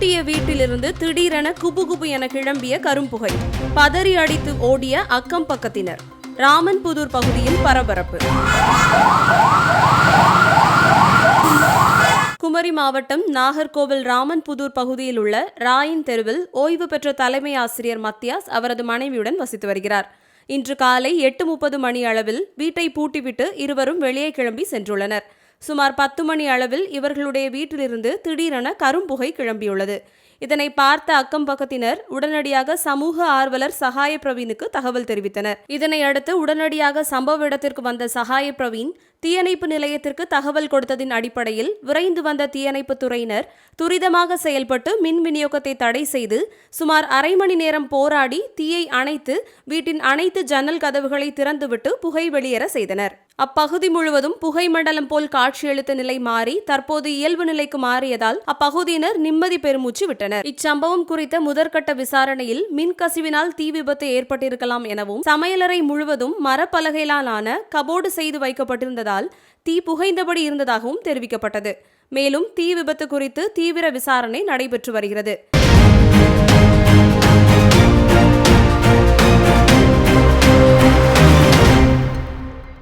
பூட்டிய வீட்டிலிருந்து திடீரென குபு குபு என கிளம்பிய கரும்புகை. பதறி அடித்து ஓடிய அக்கம் பக்கத்தினர். ராமன்புதூர் பகுதியில் பரபரப்பு. குமரி மாவட்டம் நாகர்கோவில் ராமன்புதூர் பகுதியில் உள்ள ராயின் தெருவில் ஓய்வு பெற்ற தலைமை ஆசிரியர் மத்தியாஸ் அவரது மனைவியுடன் வசித்து வருகிறார். இன்று காலை எட்டு முப்பது மணி அளவில் வீட்டை பூட்டிவிட்டு இருவரும் வெளியே கிளம்பி சென்றுள்ளனர். சுமார் பத்து மணி அளவில் இவர்களுடைய வீட்டிலிருந்து திடீரென கரும்புகை கிளம்பியுள்ளது. இதனை பார்த்த அக்கம் பக்கத்தினர் உடனடியாக சமூக ஆர்வலர் சகாய பிரவீனுக்கு தகவல் தெரிவித்தனர். இதனை அடுத்து உடனடியாக சம்பவ இடத்திற்கு வந்த சகாய பிரவீன் தீயணைப்பு நிலையத்திற்கு தகவல் கொடுத்ததின் அடிப்படையில் விரைந்து வந்த தீயணைப்பு துறையினர் துரிதமாக செயல்பட்டு மின் விநியோகத்தை தடை செய்து சுமார் அரை மணி நேரம் போராடி தீயை அணைத்து வீட்டின் அனைத்து ஜன்னல் கதவுகளை திறந்துவிட்டு புகை வெளியேற செய்தனர். அப்பகுதி முழுவதும் புகை மண்டலம் போல் காட்சியளித்த நிலை மாறி தற்போது இயல்பு நிலைக்கு மாறியதால் அப்பகுதியினர் நிம்மதி பெருமூச்சு விட்டனர். இச்சம்பவம் குறித்த முதற்கட்ட விசாரணையில் மின் கசிவினால் தீ விபத்து ஏற்பட்டிருக்கலாம் எனவும் சமையலறை முழுவதும் மரப்பலகையிலான கபோர்டு செய்து வைக்கப்பட்டிருந்தது இருந்ததால் தீ புகைந்தபடி இருந்ததாகவும் தெரிவிக்கப்பட்டது. மேலும் தீ விபத்து குறித்து தீவிர விசாரணை நடைபெற்று வருகிறது.